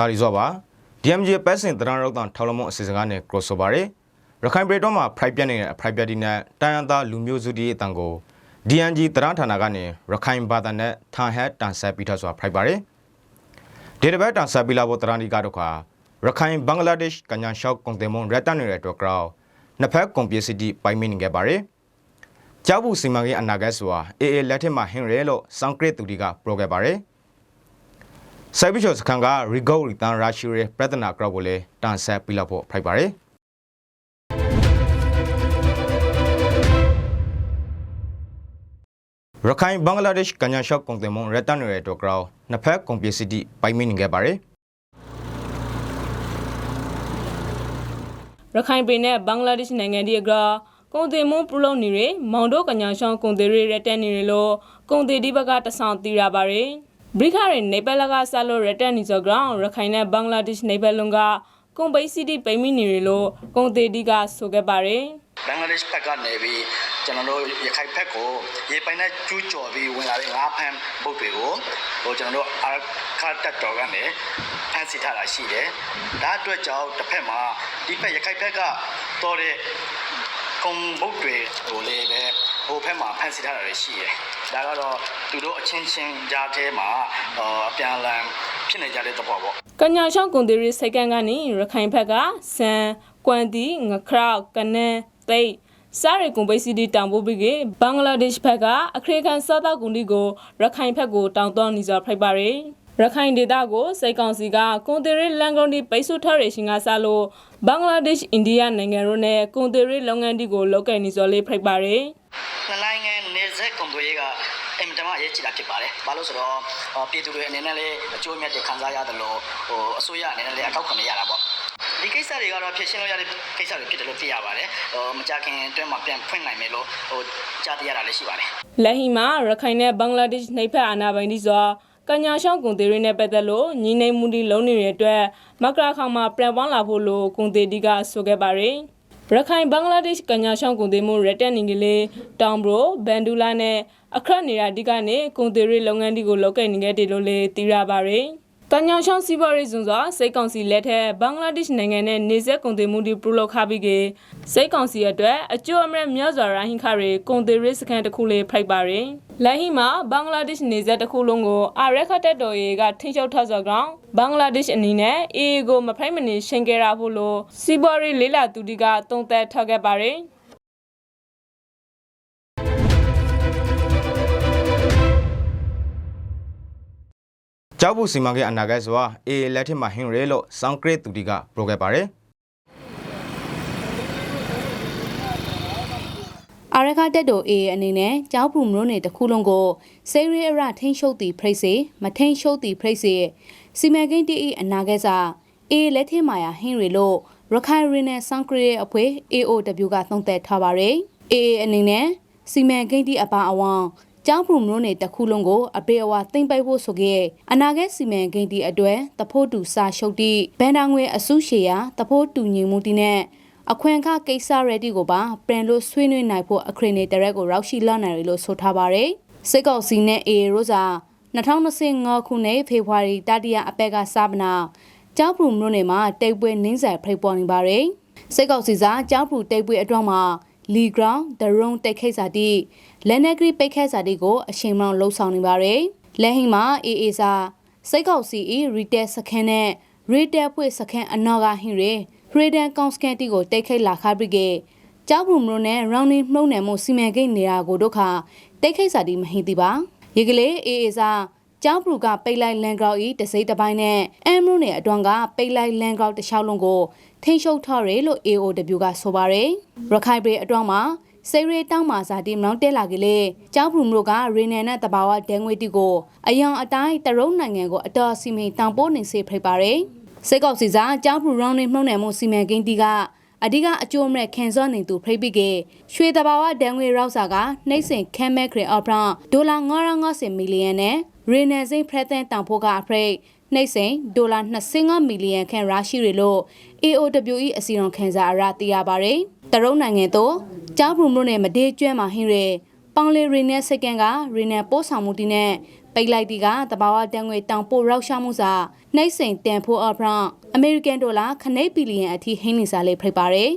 တာရီဇောပါ DMG ပဲစင်တရန်ရောက်တန်ထော်လမွန်အစီအစဉ်ကနေ crossover ရရခိုင်ပြည်တော်မှာ pride ပြနေတဲ့ pride ပြဒီနဲ့တန်ရန်သားလူမျိုးစုဒီအတန်ကို DNG တရန်ဌာနကနေရခိုင်ဘာသာနဲ့ထန်ဟက်တန်ဆက်ပြီးထဆို pride ပါရဒီတစ်ပတ်တန်ဆက်ပြီးလာဖို့တရန်ဒီကတော့ခါရခိုင်ဘင်္ဂလားဒေ့ရှ်ကညာရှောက်ကွန်တေမွန်ရက်တန်နေတဲ့အတွက်ကြောင့်နှစ်ဖက်ကွန်ပျူစီတီပိုင်မင်းနေခဲ့ပါရကြောက်ဘူးစီမံကိန်းအနာဂတ်ဆိုတာအေအေလက်ထက်မှာဟင်ရဲလို့စောင့်ကရစ်သူတွေကပရိုခဲ့ပါရ စိုက်ပီချောစခန်ကရီဂိုရီတန်ရာရှိရဲပြဿနာကရော့ကိုလည်းတန်ဆက်ပြီးလောက်ဖို့ဖိုက်ပါရရခိုင်ဘင်္ဂလားဒေ့ရှ်ကညာရှော့ကွန်တေမွန်ရက်တန်ရဲတော့ကရောနှစ်ဖက်ကွန်ပျူစီတီပိုင်မင်းနေခဲ့ပါရရခိုင်ပြည်နဲ့ဘင်္ဂလားဒေ့ရှ်နိုင်ငံဒီအကကုန်တင်မွန်ပလုံနေရမောင်တို့ကညာရှောင်းကုန်တွေရတက်နေရလို့ကုန်တွေဒီဘက်ကတဆောင်တီရပါရယ် ဘရိခရနေပလကဆာလိုရတက်နေစောကောင်ရခိုင်နဲ့ဘင်္ဂလားဒေ့ရှ်နေပလုံကကုန်ပိစီတီပိမိနေရလို့ကုန်တွေဒီကဆိုခဲ့ပါရယ်ဘင်္ဂလားဒေ့ရှ်ဘက်ကနေပြီးကျွန်တော်တို့ရခိုင်ဘက်ကိုရေပိုင်နဲ့ကျူးကျော်ပြီးဝင်လာတဲ့ငါးဖမ်းဘုတ်တွေကိုဟိုကျွန်တော်တို့အာခတ်တက်တော်ကနေဖမ်းဆီးထားတာရှိတယ်။ဒါအတွက်ကြောင့်တစ်ဖက်မှာဒီဘက်ရခိုင်ဘက်ကတော်တဲ့ကုံဘုတ်တွေဟိုလေးပဲ ဟိုဘက်မှာဖမ်းဆီးထားတာတွေရှိတယ်။ဒါကတော့သူတို့အချင်းချင်းကြားထဲမှာဟောအပြန်အလှန်ဖြစ်နေကြတဲ့သဘောပေါ့ကညာရှောင်းကုန်တွေရစိတ်ကန်းကနေရခိုင်ဘက်ကစံကွမ်တီငခရောက်ကနန်းသိတ်စားရကွန်ပိစီတီတောင်ပို့ပြီးကဘင်္ဂလားဒေ့ရှ်ဘက်ကအခရေကန်စားတောက်ကုန်ဒီကိုရခိုင်ဘက်ကိုတောင်းတနေကြဖိုက်ပါရယ်ရခိုင်ဒေသကိုစိတ်ကောင်စီကကွန်တေရီလန်ကုန်ဒီပိတ်ဆို့ထားရရှင်ကစားလို့ဘင်္ဂလားဒေ့ရှ်အိန္ဒိယနိုင်ငံတို့နဲ့ကွန်တေရီလုပ်ငန်းဒီကိုလောက်ကင်နေစော်လေးဖိုက်ပါရယ်နှစ်နိုင်ငံ နေဆက်ကွန်တိုရေးကအင်မတန်မှအရေးကြီးတာဖြစ်ပါတယ်။ဘာလို့ဆိုတော့အော်ပြည်သူတွေအနေနဲ့လည်းအကျိုးအမြတ်တွေခံစားရတယ်လို့ဟိုအစိုးရအနေနဲ့လည်းအကောက်ခွန်ရတာပေါ့။ဒီကိစ္စတွေကတော့ဖြည့်ရှင်းလို့ရတဲ့ကိစ္စတွေဖြစ်တယ်လို့သိရပါတယ်။ဟိုမကြခင်အတွင်းမှာပြန်ဖွင့်နိုင်မယ်လို့ဟိုကြားသိရတာလည်းရှိပါတယ်။လက်ဟီမှာရခိုင်နဲ့ဘင်္ဂလားဒေ့ရှ်နှိပ်ဖက်အာဏာပိုင်တွေစွာကညာရှောင်းကွန်တေရီနဲ့ပတ်သက်လို့ညီနေမှုဒီလုံးနေတဲ့အတွက်မကရာခေါင်မှာပြန်ပေါင်းလာဖို့လို့ကွန်တေဒီကဆိုခဲ့ပါရယ် ရခိုင်ဘင်္ဂလားဒေ့ရှ်ကညာရှောင်းကွန်တေမှုရက်တက်နေကလေးတောင်ဘရိုဘန်ဒူလာနဲ့အခရက်နေတာဒီကနေကွန်တေရီလုပ်ငန်းဒီကိုလောက်ကင်နေခဲ့တယ်လို့လည်းသိရပါရယ် တန်ညောင်ရှောင်းစီးပွားရေးဇုံစွာစိတ်ကောင်စီလက်ထက်ဘင်္ဂလားဒေ့ရှ်နိုင်ငံနဲ့နေဆက်ကုန်သွယ်မှုတွေပြုလုပ်ခပြီးကစိတ်ကောင်စီအတွက်အကျိုးအမြတ်များစွာရိုဟင်ခါတွေကုန်သွယ်ရေးစခန်းတစ်ခုလေးဖိုက်ပါရယ်လက်ဟီမှာဘင်္ဂလားဒေ့ရှ်နေဆက်တစ်ခုလုံးကိုအာရက်ခတ်တက်တော်ရေးကထိန်းချုပ်ထားသောကြောင့်ဘင်္ဂလားဒေ့ရှ်အနေနဲ့အေအေကိုမဖိုက်မနေရှင်းခဲ့ရဖို့လို့စီးပွားရေးလေးလာသူတီကတုံ့သက်ထောက်ခဲ့ပါရယ် ကြောက်ဘူးစီမံကိန်းအနာဂတ်ဆိုတာအေအေလက်ထက်မှာဟင်ရဲလို့စောင့်ကရစ်သူတွေကပရိုခဲ့ပါရအာရခတက်တိုအေအနေနဲ့ကျောင်းပူမလို့နေတစ်ခုလုံးကိုစေရီအရထိန်ရှုပ်တီဖရိတ်စေမထိန်ရှုပ်တီဖရိတ်စေစီမံကိန်းတီအီအနာဂတ်စာအေလက်ထင်မာယာဟင်းရီလို့ရခိုင်ရီနယ်ဆန်ကရီရဲ့အဖွဲ့ AOW ကသုံးသပ်ထားပါရယ်အေအနေနဲ့စီမံကိန်းတီအပါအဝေါ ကျောင်းပူမလို့နေတစ်ခုလုံးကိုအပေအဝသိမ့်ပိုက်ဖို့ဆိုခဲ့အနာဂတ်စီမံကိန်းတီအတွက်တဖို့တူစာရှုပ်တီဘန်ဒါငွေအစုရှေယာတဖို့တူညီမှုတီနဲ့အခွင့်အခကိစ္စရတီကိုပါပြန်လို့ဆွေးနွေးနိုင်ဖို့အခရီးနေတရက်ကိုရောက်ရှိလာနိုင်တယ်လို့ဆိုထားပါရယ်စိတ်ကောက်စီနဲ့အေရိုစာ2025ခုနှစ်ဖေဖော်ဝါရီတတိယအပက်ကစပနာကျောက်ပူမြို့နယ်မှာတိတ်ပွဲနင်းဆိုင်ဖိတ်ပေါ်နေပါရယ်စိတ်ကောက်စီစာကျောက်ပူတိတ်ပွဲအတွင်းမှာလီဂရောင်းဒရုံတိတ်ခိတ်စာတိ လက်နက်ကရီပိတ်ခဲစာတိကိုအရှင်မောင်လှုပ်ဆောင်နေပါရယ်လက်ဟိမှာအေအေစာစိတ်ကောက်စီရီတယ်စခန်းနဲ့ရီတယ်ဖွေစခန်းအနောက်ကဟင်ရယ်ဖရီဒန်ကောင်စကန်တီကိုတိတ်ခိတ်လာခါပရိကေကျောက်ပူမြို့နယ်ရောင်းနေမှုန့်နယ်မှုစီမံကိန်းနေတာကိုတို့ခါတိတ်ခိတ်စာတိမဟိတိပါရေကလေးအေအေစာကျောင်းပူကပိတ်လိုက်လန်ဂရောက်ဤတစိမ့်တစ်ပိုင်းနဲ့အမ်မရုနယ်အတွန်းကပိတ်လိုက်လန်ဂရောက်တစ်လျှောက်လုံးကိုထိန်းချုပ်ထားရလို့ AOW ကဆိုပါရယ်ရခိုင်ပြည်အတွန်းမှာ စေရီတောင်းမာစာတီမောင်းတက်လာကလေးကျောင်းပူမြို့ကရေနယ်နဲ့တဘာဝဒဲငွေတီကိုအယောင်အတိုင်းတရုံနိုင်ငံကိုအတော်စီမံတောင်ပိုးနေစေဖိတ်ပါရယ်စိတ်ကောက်စီစာကျောင်းပူရောင်းနေမှုန့်နယ်မှုစီမံကိန်းတီကအဓိကအကျိုးမဲ့ခံစောနေသူဖိတ်ပြီးကရွှေတဘာဝဒဲငွေရောက်စာကနှိမ့်စင်ခဲမဲခရီအော်ဖရန်ဒေါ်လာ950မီလီယံနဲ့ရေနယ်စိမ့်ဖရက်တဲ့တောင်ဖို့ကအဖရိတ်နှိမ့်စင်ဒေါ်လာ25မီလီယံခန့်ရရှိရလို့ AOWE အစီရင်ခံစာအရသိရပါရယ် တရုတ်နိုင်ငံတို့ကျောင်းပူမြို့နယ်မဒေးကျွဲမှာဟင်းရဲပေါင်လေရီနယ်စကန်ကရီနယ်ပို့ဆောင်မှုတီနဲ့ပိတ်လိုက်ဒီကတဘာဝတန်ငွေတောင်ပိုရောက်ရှာမှုစာနှိမ့်စိန်တန်ဖိုးအဖရန်အမေရိကန်ဒေါ်လာခနိတ်ဘီလီယံအထိဟင်းနေစားလေးဖိတ်ပါတယ်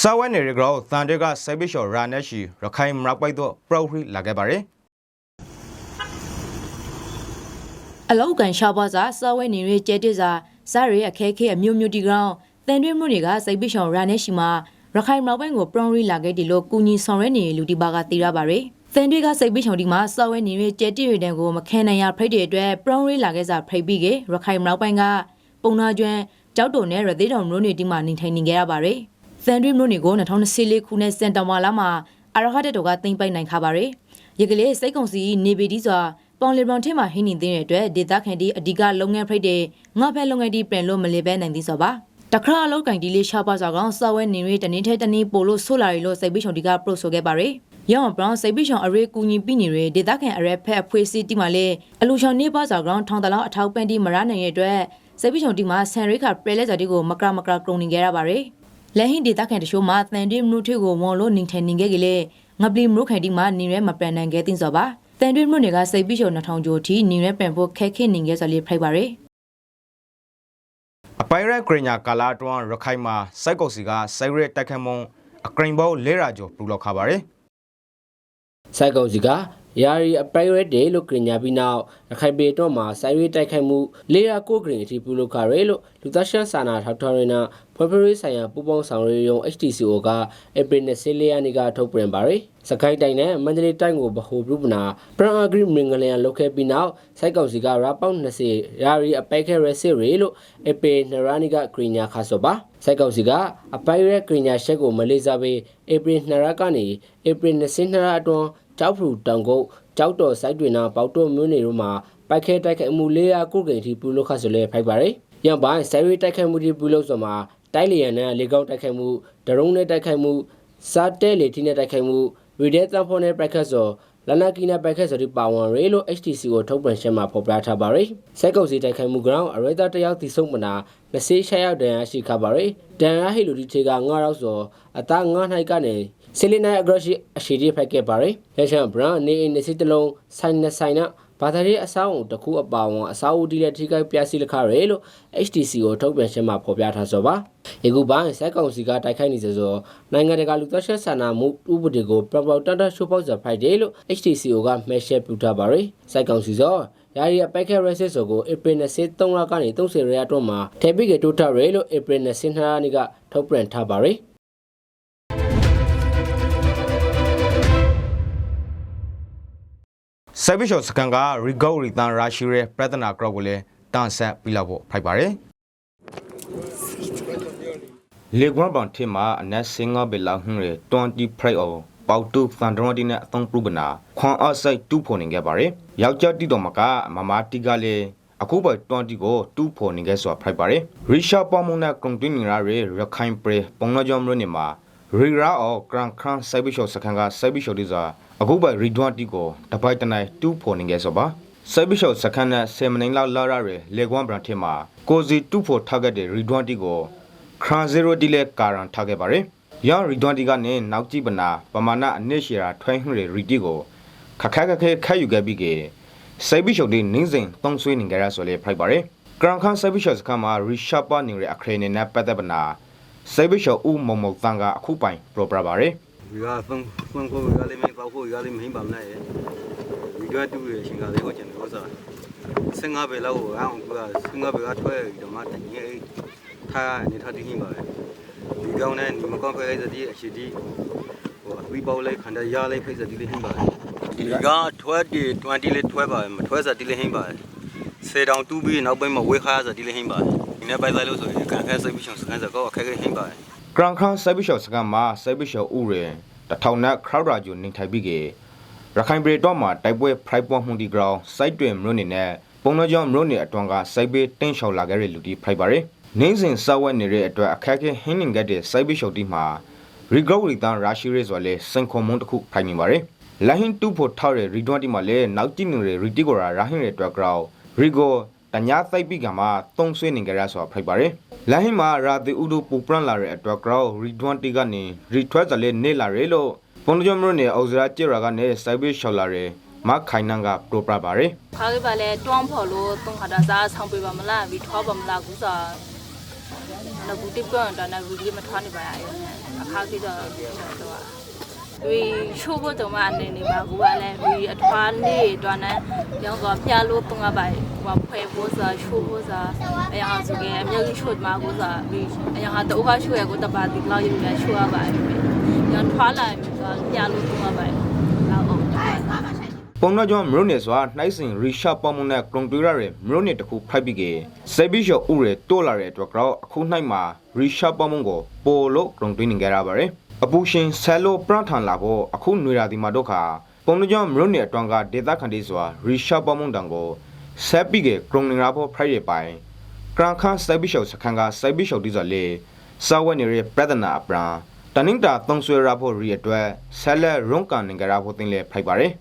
စာဝဲနေရကြောတန်တဲ့ကစိုက်ပစ်လျှော်ရာနဲ့ရှိရခိုင်မရောက်ပိုက်တော့ပရောဟိလာခဲ့ပါတယ်အလောက်ကန်ရှားပွားစာစောဝဲနေရကျဲတစ်စာစားရအခဲခဲအမျိုးမျိုးဒီကောင် တန်တွင်းမှုတွေကစိတ်ပိရှောင်ရာနဲ့ရှိမှာရခိုင်မြောက်ပိုင်းကိုပရွန်ရီလာခဲ့တယ်လို့ကူညီဆောင်ရွက်နေလူဒီပါကသိရပါရယ်တန်တွေကစိတ်ပိရှောင်ဒီမှာစောဝဲနေရကျဲတစ်ရတဲ့ကိုမခံနိုင်ရဖိတ်တဲ့အတွက်ပရွန်ရီလာခဲ့စာဖိတ်ပြီးကရခိုင်မြောက်ပိုင်းကပုံနာကျွန်းကြောက်တုံနဲ့ရသေးတောင်မျိုးတွေဒီမှာနေထိုင်နေကြရပါရယ်တန်တွင်းမျိုးတွေကို2024ခုနှစ်စင်တဘာလမှာအရဟတ်တော်ကသိမ့်ပိုက်နိုင်ခါပါရယ်ရကလေးစိတ်ကုံစီနေပေဒီစွာပေါင်လီဘရွန်ထင်းမှာဟင်းနေတဲ့အတွက်ဒေသခံဒီအဓိကလုပ်ငန်းဖိတ်တဲ့ငါဖက်လုပ်ငန်းဒီပြန်လို့မလီပဲနိုင်သေးစောပါ တခါအလောက်ကင်ဒီလေးရှားပါစောကောင်စောဝဲနေရတနေ့ထဲတနေ့ပို့လို့ဆိုလာရီလို့စိတ်ပိရှုံဒီကပရိုဆိုခဲ့ပါရယ်ရောင်ဘရောင်းစိတ်ပိရှုံအရေးကူညီပြီးနေရဒေသခံအရက်ဖက်အဖွေးစီတီမှာလေအလူချောင်နေပါစောကောင်ထောင်တလောင်းအထောက်ပန်ဒီမရနိုင်ရဲ့အတွက်စိတ်ပိရှုံဒီမှာဆန်ရိခပရလက်စာဒီကိုမကရမကရကရုံနေကြရပါရယ်လက်ဟင်းဒေသခံတချို့မှာတန်တီမနုထွေကိုဝန်လို့နေထိုင်နေခဲ့ကြလေငပလီမရုခိုင်ဒီမှာနေရဲမပန်နိုင်ခဲ့တင်စောပါတန်တွင်းမြို့နယ်ကစိတ်ပိရှုံ2000ကျော်ထိနေရဲပန်ဖို့ခက်ခဲနေခဲ့ဆိုလေဖိုက်ပါရယ် အပိုင်ရက်ဂရညာကာလာတွန်းရခိုင်မှာစိုက်ကုတ်စီကစိုက်ရက်တိုက်ခတ်မုံအကရင်ဘောလဲရာကျော်ပူလောက်ခါပါတယ်စိုက်ကုံစီက ယာရီအပိုင်ရက်ဒေးလို့ကြညာပြီးနောက်ရခိုင်ပေတော့မှာစိုက်ရွေးတိုက်ခိုက်မှုလေယာကိုဂရင်အထိပြုလုပ်ကြရဲလို့လူသားရှမ်းစာနာထောက်ထော်ရနာဖေဖော်ဝါရီဆိုင်ရာပူပေါင်းဆောင်ရွက်ရုံ HTCO ကဧပြီ24ရက်နေ့ကထုတ်ပြန်ပါရယ်စကိုင်းတိုင်းနဲ့မန္တလေးတိုင်းကိုဗဟိုပြုပနာပရန်အဂရိမင်္ဂလန်လုတ်ခဲ့ပြီးနောက်စိုက်ကုံစီကရာပေါင်း20ယာရီအပိုက်ခဲရစစ်ရေလို့ဧပြီနရနီကဂရညာခါဆိုပါစိုက်ကုံစီကအပိုင်ရက်ဂရညာရှက်ကိုမလေးစားပေဧပြီ2ရက်ကနေဧပြီ22ရက်အတွင်း ကြောက်ဖူတောင်ကုတ်ကြောက်တော်စိုက်တွင်နာပေါတော့မျိုးနေတို့မှာပိုက်ခဲတိုက်ခိုက်မှုလေးရာကုတ်ကိန်တီပြုလုပ်ခတ်ဆိုလဲဖိုက်ပါရယ်ရန်ပိုင်းစိုက်ရွေးတိုက်ခိုက်မှုတွေပြုလုပ်ဆိုမှာတိုက်လျံနဲ့လေကောက်တိုက်ခိုက်မှုဒရုန်းနဲ့တိုက်ခိုက်မှုစားတဲလေတီနဲ့တိုက်ခိုက်မှုဗီဒီယိုတန်ဖုန်းနဲ့ပိုက်ခတ်ဆိုလနကီနဲ့ပိုက်ခတ်ဆိုဒီပါဝန်ရေလို့ HTC ကိုထုတ်ပြန်ရှင်းမှာဖော်ပြထားပါရယ်စိုက်ကုတ်စီတိုက်ခိုက်မှုကြောင့်အရေတာတယောက်တိဆုံးမနာ20ရှက်ရောက်တန်ရရှိခပါရယ်တန်ရဟီလူဒီချေက9ရောက်ဆိုအသား9နိုင်ကနေ ဆီလီနိုင်အဂရရှိအရှိဒီဖိုက်ခဲ့ပါရယ်လက်ချန်ဘရန်နေအိမ်နေစစ်တလုံးဆိုင်နဲ့ဆိုင်နာဘာသာရေးအဆောက်အုံတစ်ခုအပါဝန်အစာအုပ်ဒီလက်ထိခိုက်ပြစီလခရဲလို့ HTC ကိုထုတ်ပြန်ရှင်းမှာဖော်ပြထားဆိုပါဒီခုပိုင်းစက်ကောင်စီကတိုက်ခိုက်နေစေဆိုနိုင်ငံတကာလူသက်ဆက်ဆန္ဒမှုဥပဒေကိုပြောင်ပြောင်တတ်တတ်ရှိုးပေါက်စဖိုက်တယ်လို့ HTCO ကမဲရှယ်ပြထားပါရယ်စက်ကောင်စီစောယာရီအပိုက်ခဲရက်စစ်ဆိုကိုဧပြီ23ရက်ကနေ30ရက်အတွင်းမှာထေပိကေတိုးထရဲလို့ဧပြီ22ရက်နေ့ကထုတ်ပြန်ထားပါရယ် စိုက်ပစ်လျှော်စကန်ကရီဂေါရီတန်ရာရှိရဲပြဿနာကြောက်ကိုလည်းတန်ဆက်ပြီးလောက်ဖို့ဖိုက်ပါတယ်လေကွမ်ပန်ထင်မှာအနက်စင်ငါဘယ်လောက်ဟင်းရ20ဖရိုက်အော်ပေါတူဖန်ဒရိုဒီနဲ့အသုံးပြုပနာခွန်အော့ဆိုင်တူဖို့နေခဲ့ပါတယ်ယောက်ျားတီတော်မကမမတီကလည်းအခုပေါ်20ကိုတူဖို့နေခဲ့ဆိုဖိုက်ပါတယ်ရီရှာပေါ်မုန်နဲ့ကွန်တင်းနီရာရရခိုင်ပရပုံနကြောင့်မလို့နေမှာရီရာအော်ဂရန်ခရန်စိုက်ပစ်လျှော်စကန်ကစိုက်ပစ်လျှော်ဒီစာ အခုပေါ်ရီဒွန်တီကိုတပိုက်တနိုင်တူဖို့နေခဲ့ဆိုပါစိုက်ပစ်လျှော်စကန်နဲ့ဆယ်မနိလောက်လာရရလေကွမ်ဘရန်ထင်မှာကိုစီတူဖို့ထားခဲ့တဲ့ရီဒွန်တီကိုခရန်0တီလဲကာရန်ထားခဲ့ပါတယ်။ရောင်ရီဒွန်တီကနေနောက်ကြည့်ပနာပမာဏအနစ်ရှရာထွိုင်းဟွရရီတီကိုခက်ခက်ခက်ခဲခက်ယူခဲ့ပြီးကေစိုက်ပြီးချုပ်ဒီနင်းစဉ်တုံးဆွေးနေကြရဆိုလေဖိုက်ပါတယ်။ကရန်ခန်စိုက်ပြီးချုပ်စခါမှာရီရှာပါနေရအခရေနေနဲ့ပတ်သက်ပနာစိုက်ပြီးချုပ်ဦးမုံမုံတန်ကအခုပိုင်ပရိုပရာပါတယ် ဒီကသုံးသုံးကိုဒီကလေးမင်းပေါ့ဖို့ဒီကလေးမင်းပါမလားရေဒီကတူရရှင်ကလေးကိုကျန်တော့စားစင်ငါပဲလောက်အောင်ကစင်ငါပဲကထွဲတော့မှတညေထားနေထားတည်ဟင်းပါပဲဒီကောင်းနဲ့ဒီမကောင်းဖဲစတိအရှိတီဟိုဝီပေါလေးခန္ဓာရလေးဖိစတိလေးဟင်းပါဒီကထွဲတီ20လေးထွဲပါမထွဲစတိလေးဟင်းပါစေတောင်တူးပြီးနောက်ပိုင်းမှာဝေခါစတိလေးဟင်းပါဒီနေ့ပိုက်လိုက်လို့ဆိုရင်ကန်ခဲစိတ်ပြီးရှောင်းစကန်စကောအခက်ခဲဟင်းပါ။ ကရန်ခန်စိုက်ပြီးချုပ်စခါမှာစိုက်ပြီးချုပ်ဦးရင်တထောင်နဲ့ခရောက်ရာဂျူနေထိုင်ပြီးကေရခိုင်ပြည်တော်မှာတိုက်ပွဲဖရိုက်ပွားမှုဒီဂရောင်းစိုက်တွင်မြို့နေနဲ့ပုံနှကြောင့်မြို့နေအတွန်းကစိုက်ပေးတင်းလျှောက်လာခဲ့တဲ့လူတီဖိုက်ပါတယ်။နိုင်စဉ်စောက်ဝဲနေတဲ့အတွက်အခက်အခဲဟင်းနေခဲ့တဲ့စိုက်ပေးလျှောက်တီမှာရီဂေါရီတန်ရာရှိရဲဆိုလဲစင်ခွန်မွန်တစ်ခုဖိုင်နေပါတယ်။လဟင်တူဖို့ထောက်တဲ့ရီဒွန်တီမှာလဲနောက်ကြည့်နေတဲ့ရီတီကိုရာရာဟင်းရဲ့အတွက်ကြောင့်ရီဂိုတညာသိပ်ပြီးကမှာသုံးဆွေးနေကြရဆိုဖိုက်ပါတယ်။ လဟင်မှာရာတီဥဒူပူပရန်လာတဲ့အတွက်ကြောင့်ရီဒွန်တီကနေရီထွဲစလဲနေလာရဲလို့ပုံနှကြမြို့နယ်အော်ဇရာကျေရာကနေစိုက်ပြီးရှောက်လာတဲ့မခိုင်နန်းကပရိုပရပါရယ်ခါလေးပါလဲတွန်းဖော်လို့တုံးခါတာစားဆောင်ပေးပါမလားပြီးထွားပါမလားကူစားနဘူးတိပွန်တာနဘူးဒီမထွားနေပါရဲ့အခါကြီးတော့တော့ ဒီရှိုးဖို့တော့မအနေနေပါကူကလည်းဒီအထွားလေးတွန်းနေရောင်းတော့ပြလို့တုံးကပါဟိုဖွဲဖို့စားရှိုးဖို့စားအရာဆိုကအမျိုးကြီးရှိုးမှာကူစားပြီးအရာတော့ကရှိုးရကိုတပါတိလောက်ရရရှိုးရပါရောင်းထွားလာပြီးတော့ပြလို့တုံးကပါလောက်အောင်ပုံနှကြမြို့နယ်စွာနှိုက်စင်ရီရှာပေါ်မုန်နဲ့ကရုံတူရရဲ့မြို့နယ်တစ်ခုဖိုက်ပြီးကစိုက်ပြီးရှောက်ဥရဲတိုးလာတဲ့အတွက်ကတော့အခုနိုင်မှာရီရှာပေါ်မုန်ကိုပိုလို့ကရုံတွင်းနေကြရပါရယ် အပူရှင်ဆယ်လိုပရန်ထန်လာဖို့အခုຫນွေရာဒီမှာဒုက္ခပုံနှကြမြို့နယ်အတွန်ကဒေသခံတွေစွာရီရှာပေါ်မုန်တန်ကိုဆက်ပြီးကကရုံနေရဖို့ဖိုက်ရပိုင်ကရန်ခန်စိုက်ပြီးရှောက်စခန်းကစိုက်ပြီးရှောက်ဒီစွာလေစာဝဲနေရပြဒနာအပရာတနင်္တာသုံးဆွဲရဖို့ရီအတွက်ဆက်လက်ရုံးကန်နေကြရဖို့တင်လေဖိုက်ပါရယ်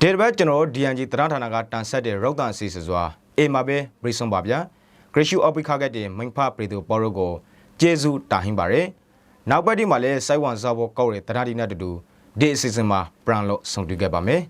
ဒီတစ်ပတ်ကျွန်တော်တို့ DNG တရဌာနကတန်ဆက်တဲ့ရုပ်သံအစီအစဉ်စွာ အေမာပဲဘရိဆုံပါဗျာဂရရှူအော်ပီခါကက်တဲ့မိန်ဖပရီတိုပေါ်ရိုကိုကျေးဇူးတာဟင်းပါရယ်နောက်ပတ်ဒီမှာလဲစိုက်ဝန်စားဖို့ကောက်တဲ့တရတီနဲ့တူတူဒီအစီအစဉ်မှာပရန်လို့ဆုံတွေ့ခဲ့ပါမယ်